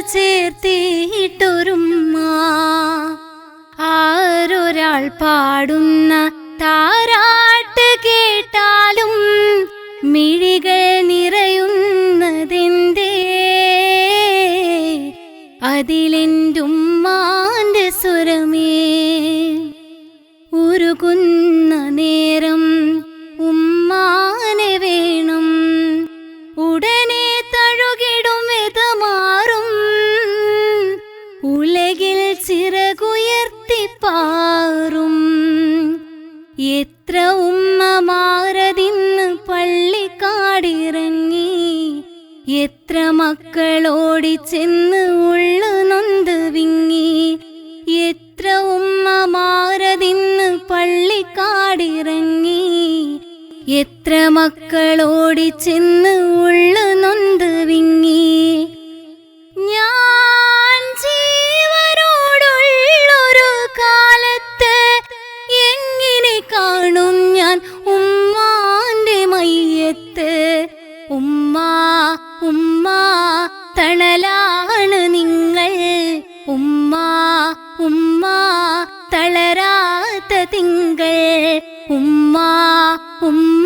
കൽബോട് ചേർത്തിയിട്ടൊരുമ്മ. ആരൊരാൾ പാടുന്ന താരാട്ട് കേട്ടാലും മിഴികൾ നിറയുന്നതെന്തേ? അതിലെന്റുമ്മാന്റെ ചിറകുയർത്തിപ്പാറും എത്ര ഉമ്മമാരതിന്ന് പള്ളിക്കാടിറങ്ങി. എത്ര മക്കളോടി ചെന്ന് ഉള്ളു നൊന്ത് വിങ്ങി. എത്ര ഉമ്മമാരതിന്ന് പള്ളിക്കാടിറങ്ങി. എത്ര മക്കളോടി ചെന്ന് ഉള്ളു നൊന്ത് വിങ്ങി. തണലാണ് നിങ്ങൾ. ഉമ്മ ഉമ്മ തളരാത്ത തിങ്കൾ. ഉമ്മ ഉമ്മ